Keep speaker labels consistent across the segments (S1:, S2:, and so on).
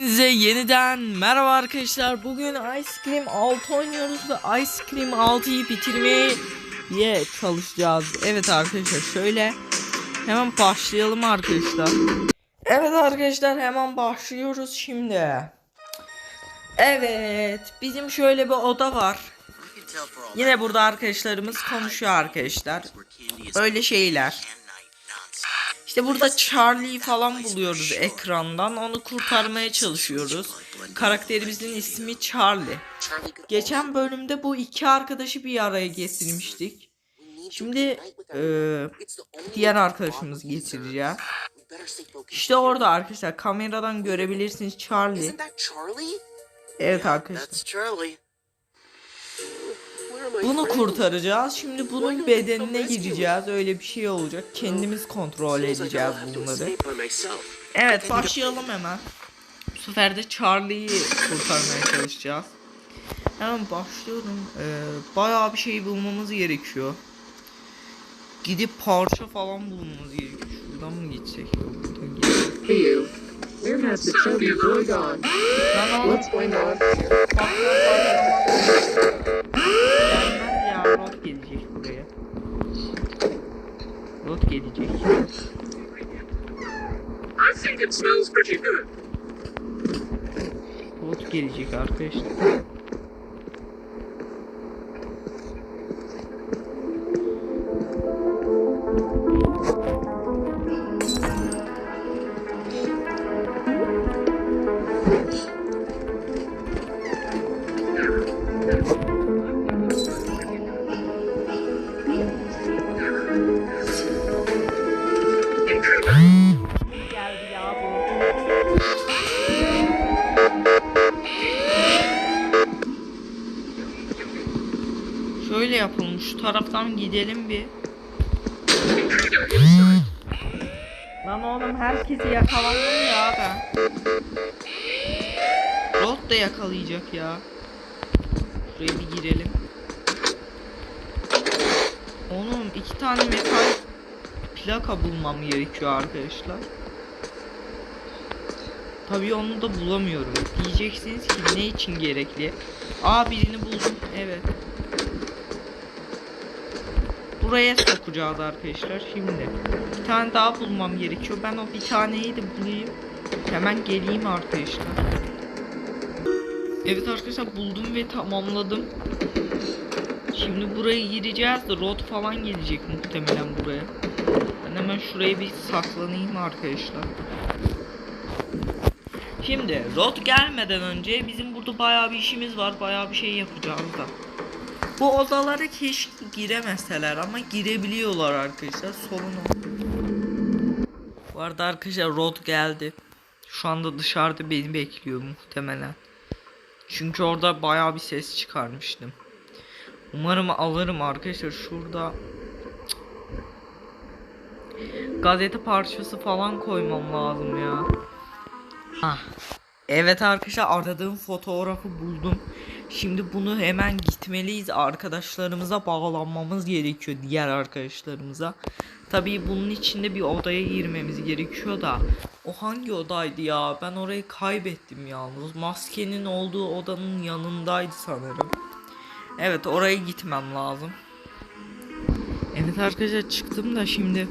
S1: Size yeniden merhaba arkadaşlar. Bugün Ice Cream 6 oynuyoruz ve Ice Cream 6'yı bitirmeye ye çalışacağız. Evet arkadaşlar şöyle hemen başlayalım arkadaşlar. Evet arkadaşlar hemen başlıyoruz şimdi. Evet bizim şöyle bir oda var. Yine burada arkadaşlarımız konuşuyor arkadaşlar. Öyle şeyler. İşte burada Charlie falan buluyoruz ekrandan. Onu kurtarmaya çalışıyoruz. Karakterimizin ismi Charlie. Geçen bölümde bu iki arkadaşı bir araya getirmiştik. Şimdi eee, diğer arkadaşımızı getireceğiz. İşte orada arkadaşlar kameradan görebilirsiniz Charlie. Evet arkadaşlar. Bunu kurtaracağız. Şimdi bunun bedenine gireceğiz. Öyle bir şey olacak. Kendimiz kontrol edeceğiz bunları. Evet başlayalım hemen. Bu sefer de Charlie'yi kurtarmaya çalışacağız. Hemen başlıyorum. Ee, bayağı bir şey bulmamız gerekiyor. Gidip parça falan bulmamız gerekiyor. Şuradan mı? Yok, buradan gitsek.
S2: Where has the chubby boy gone? What's going on?
S1: Gelmez ya. Rot gelecek buraya. Rot gelecek.
S2: I think it smells pretty good.
S1: Rot gelecek arkadaşlar. Taraftan gidelim bir. Lan oğlum herkesi yakaladım ya ben. Rot da yakalayacak ya. Şuraya bir girelim. Oğlum iki tane metal plaka bulmam gerekiyor arkadaşlar. Tabii onu da bulamıyorum. Diyeceksiniz ki ne için gerekli? Aa birini buldum. Evet. Buraya sokacağız arkadaşlar şimdi. Bir tane daha bulmam gerekiyor. Ben o bir taneyi de bulayım. Hemen geleyim arkadaşlar. Evet arkadaşlar buldum ve tamamladım. Şimdi buraya gireceğiz de rot falan gelecek muhtemelen buraya. Ben hemen şuraya bir saklanayım arkadaşlar. Şimdi rot gelmeden önce bizim burada bayağı bir işimiz var. Bayağı bir şey yapacağız da. Bu odalara keşke giremeseler ama girebiliyorlar arkadaşlar. Sorun o. Bu arada arkadaşlar rot geldi. Şu anda dışarıda beni bekliyor muhtemelen. Çünkü orada bayağı bir ses çıkarmıştım. Umarım alırım arkadaşlar şurada gazete parçası falan koymam lazım ya. Ah. Evet arkadaşlar aradığım fotoğrafı buldum. Şimdi bunu hemen gitmeliyiz. Arkadaşlarımıza bağlanmamız gerekiyor diğer arkadaşlarımıza. Tabii bunun için de bir odaya girmemiz gerekiyor da. O hangi odaydı ya? Ben orayı kaybettim yalnız. Maskenin olduğu odanın yanındaydı sanırım. Evet oraya gitmem lazım. Evet arkadaşlar çıktım da şimdi.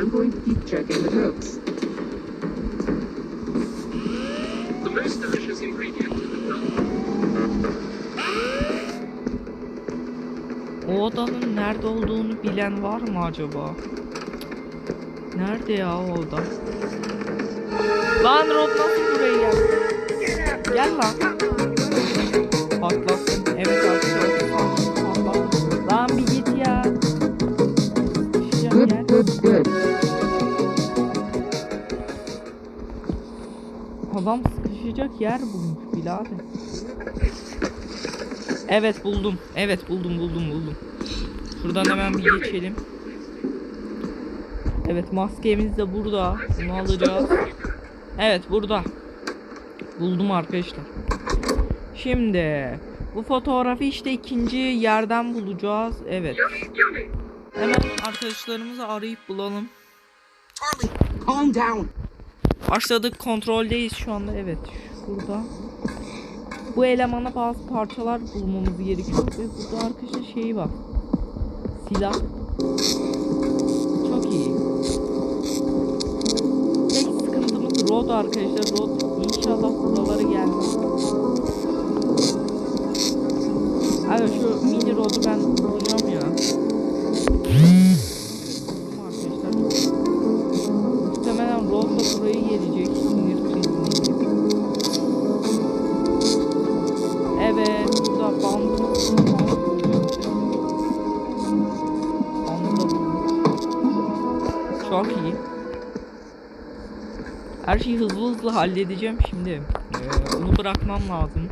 S2: I'm going to keep checking the notes.
S1: Odanın nerede olduğunu bilen var mı acaba? Nerede ya o oda? Lan Rod nasıl buraya geldi? Gel lan. Patlattım. Evet arkadaşlar. Lan bir git ya. Gel. Adam sıkışacak yer bulmuş birader. Evet buldum. Evet buldum buldum buldum. Şuradan hemen bir geçelim. Evet maskemiz de burada. Bunu alacağız. Evet burada. Buldum arkadaşlar. Şimdi bu fotoğrafı işte ikinci yerden bulacağız. Evet. Hemen arkadaşlarımızı arayıp bulalım.
S3: Charlie, calm down.
S1: Başladık kontroldeyiz şu anda evet şurada. Bu elemana bazı parçalar bulmamız gerekiyor ve burada arkadaşlar şey var. Silah. Çok iyi. Tek sıkıntımız Rod arkadaşlar. Rod inşallah buralara gelmez. Evet şu mini Rod'u ben bulacağım ya. Çok iyi. Her şeyi hızlı hızlı halledeceğim şimdi. Ee, bunu bırakmam lazım.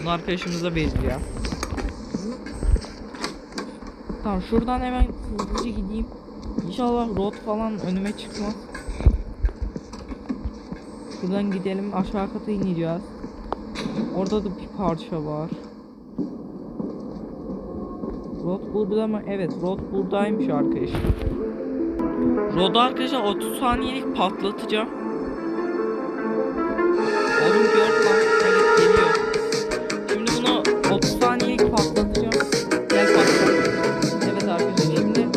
S1: Bunu arkadaşımıza vereceğim. Tamam şuradan hemen hızlıca gideyim. İnşallah rot falan önüme çıkmaz. Şuradan gidelim aşağı kata ineceğiz. Orada da bir parça var. Rod burada mı? Evet Rod buradaymış arkadaşlar. Rod'u arkadaşlar 30 saniyelik patlatacağım. Oğlum gör lan. Evet geliyor. Şimdi bunu 30 saniyelik patlatacağım. Gel patlat. Evet arkadaşlar şimdi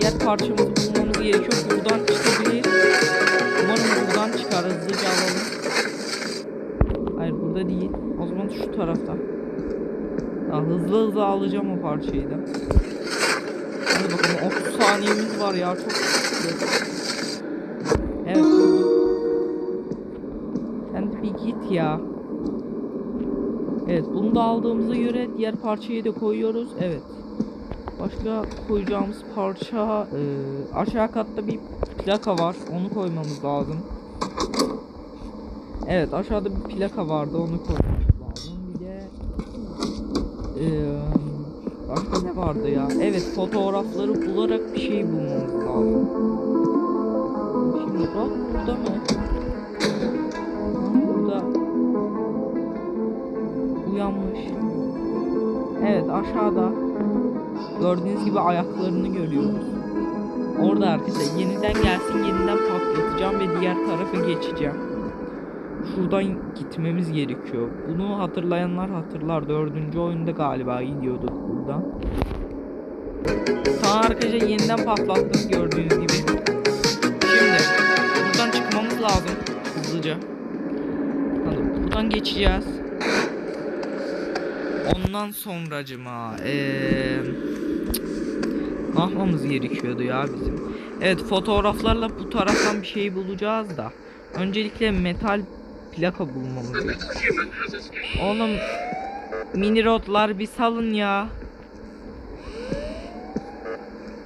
S1: diğer parçamızı bulmamız gerekiyor. Buradan çıkabilir. Umarım buradan çıkar. Hızlıca alalım. Hayır burada değil. O zaman şu tarafta. Ya hızlı hızlı alacağım o parçayı da. Hadi bakalım 30 saniyemiz var ya çok. Evet. Sen de bir git ya. Evet bunu da aldığımıza göre diğer parçayı da koyuyoruz. Evet. Başka koyacağımız parça e, aşağı katta bir plaka var. Onu koymamız lazım. Evet aşağıda bir plaka vardı onu koymamız lazım. Bir de e, başka ne vardı ya? Evet fotoğrafları bularak bir şey bulmamız lazım. Şimdi bak burada mı? Burada uyanmış. Evet aşağıda gördüğünüz gibi ayaklarını görüyoruz. Orada arkadaşlar yeniden gelsin yeniden patlatacağım ve diğer tarafa geçeceğim. Şuradan gitmemiz gerekiyor. Bunu hatırlayanlar hatırlar. Dördüncü oyunda galiba gidiyorduk buradan. Tamam arkadaşlar yeniden patlattım gördüğünüz gibi. Şimdi buradan çıkmamız lazım hızlıca. Hadi buradan geçeceğiz. Ondan sonracıma eee ne gerekiyordu ya bizim? Evet fotoğraflarla bu taraftan bir şey bulacağız da. Öncelikle metal plaka bulmamız gerekiyor. Oğlum mini rodlar bir salın ya.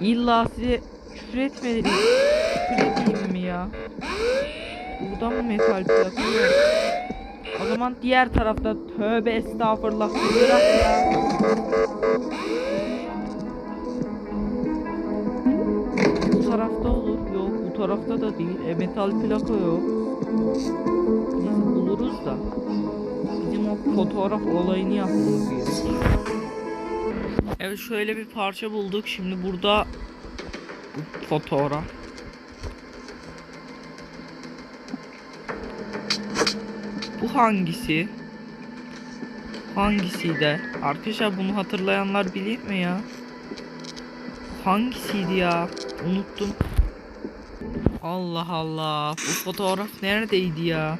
S1: İlla size küfür etmedi. Küfür edeyim mi ya? Burada mı metal plaka? O zaman diğer tarafta tövbe estağfurullah bırak ya. Bu tarafta olur. Yok bu tarafta da değil. E metal plaka yok. Neyse buluruz da. Bizim o fotoğraf olayını yapmamız gerekiyor. Evet şöyle bir parça bulduk. Şimdi burada bu fotoğraf. Bu hangisi? Hangisiydi? Arkadaşlar bunu hatırlayanlar bilir mi ya? Hangisiydi ya? Unuttum. Allah Allah. Bu fotoğraf neredeydi ya?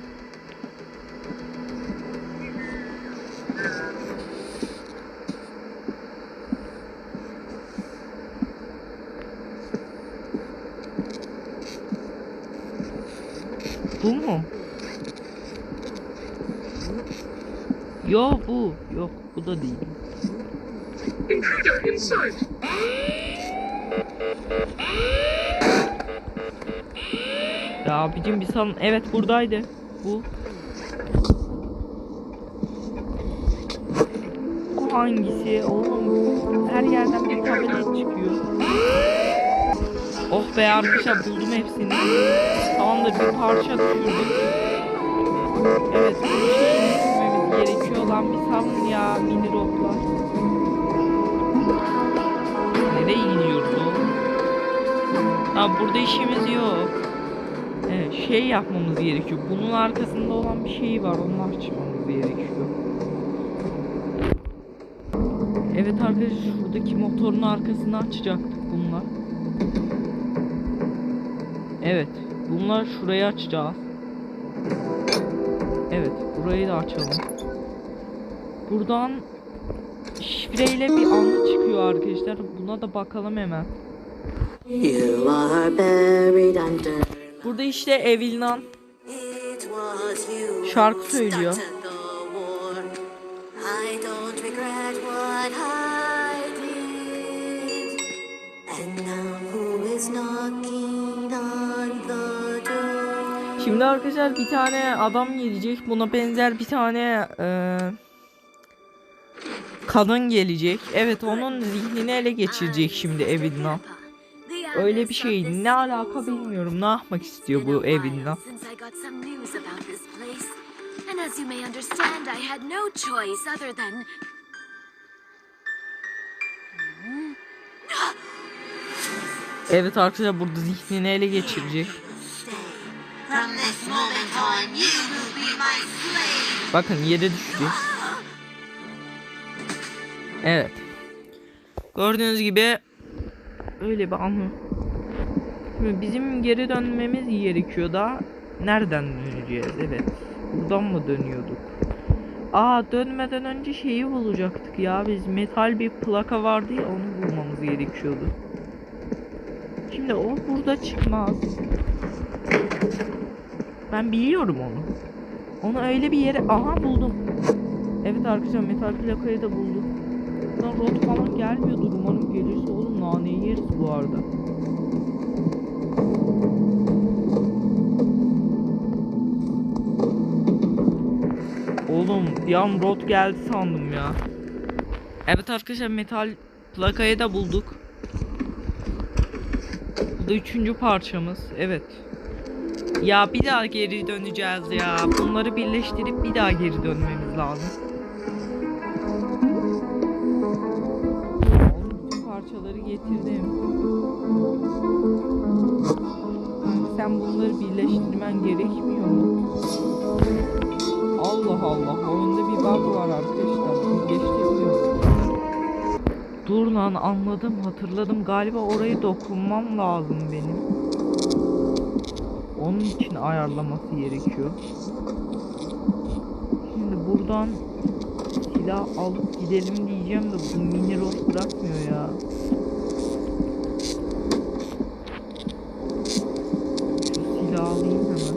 S1: Bu mu? Yo bu. Yok bu da değil.
S2: Intruder in sight.
S1: Ya abicim bir salın. Evet buradaydı. Bu. Bu hangisi? Oğlum her yerden bir tabela çıkıyor. Oh be arkadaşlar buldum hepsini. Tamamdır bir parça düşürdüm. Evet bu şeyi düşürmemiz gerekiyor lan bir salın ya mini roblar. Nereye gidiyoruz oğlum? Ha burada işimiz yok. Şey yapmamız gerekiyor. Bunun arkasında olan bir şey var. Onu açmamız gerekiyor. Evet arkadaşlar şuradaki motorun arkasını açacaktık bunlar. Evet. Bunlar şurayı açacağız. Evet. Burayı da açalım. Buradan şifreyle bir anı çıkıyor arkadaşlar. Buna da bakalım hemen.
S3: You are buried under.
S1: Burada işte Evilnan Şarkı söylüyor. Şimdi arkadaşlar bir tane adam gelecek. Buna benzer bir tane eee, kadın gelecek. Evet onun zihnini ele geçirecek şimdi Evilna. Öyle bir şey. Ne alaka bilmiyorum. Ne yapmak istiyor bu
S4: than
S1: Evet arkadaşlar burada zihnini ele geçirecek. Bakın yere düştü. Evet. Gördüğünüz gibi öyle bir anı. Şimdi bizim geri dönmemiz gerekiyor da nereden döneceğiz? Evet. Buradan mı dönüyorduk? Aa dönmeden önce şeyi bulacaktık ya. Biz metal bir plaka vardı ya onu bulmamız gerekiyordu. Şimdi o burada çıkmaz. Ben biliyorum onu. Onu öyle bir yere... Aha buldum. Evet arkadaşlar metal plakayı da buldum. Lan rot falan gelmiyordur umarım gelirse oğlum naneyi yeriz bu arada. Oğlum bir an rot geldi sandım ya. Evet arkadaşlar metal plakayı da bulduk. Bu da üçüncü parçamız. Evet. Ya bir daha geri döneceğiz ya. Bunları birleştirip bir daha geri dönmemiz lazım. Parçaları getirdim. Sen bunları birleştirmen gerekmiyor mu? Allah Allah. Oyunda bir bug var arkadaşlar. Birleştirmiyor. Dur lan anladım hatırladım. Galiba orayı dokunmam lazım benim. Onun için ayarlaması gerekiyor. Şimdi buradan silah alıp gidelim diyeceğim de bu mini rot bırakmıyor ya. Şu silahı alayım hemen.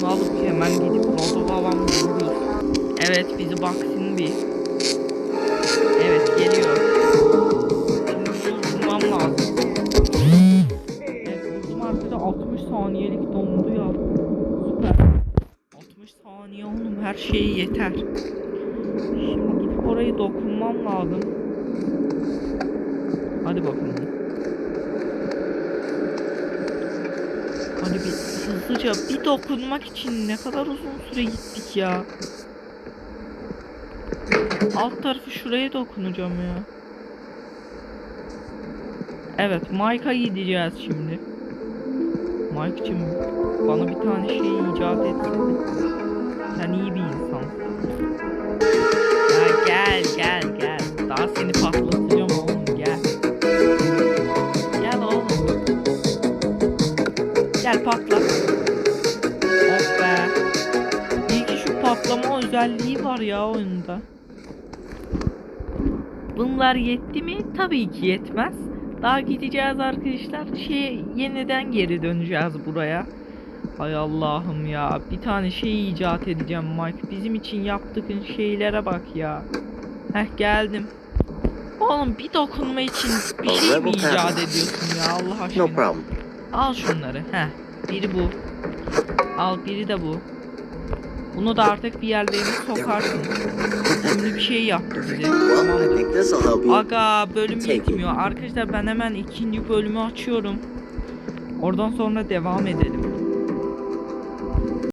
S1: Bunu alıp hemen gidip roto babam buluruz. Evet bizi baksın bir. Hadi bakalım. Hadi bir hızlıca bir dokunmak için ne kadar uzun süre gittik ya. Alt tarafı şuraya dokunacağım ya. Evet Mike'a gideceğiz şimdi. Mike'cım bana bir tane şey icat etsene. Sen iyi bir insansın. Ya gel gel gel. Daha seni patlatacağım özelliği var ya oyunda. Bunlar yetti mi? Tabii ki yetmez. Daha gideceğiz arkadaşlar. Şey yeniden geri döneceğiz buraya. Hay Allah'ım ya. Bir tane şey icat edeceğim Mike. Bizim için yaptığın şeylere bak ya. Heh geldim. Oğlum bir dokunma için bir şey mi icat ediyorsun ya Allah aşkına. Al şunları. Heh. Biri bu. Al biri de bu. Bunu da artık bir yerlerine sokarsın. Önemli bir şey yaptı bize.
S5: You.
S1: Aga bölüm yetmiyor. Arkadaşlar ben hemen ikinci bölümü açıyorum. Oradan sonra devam edelim.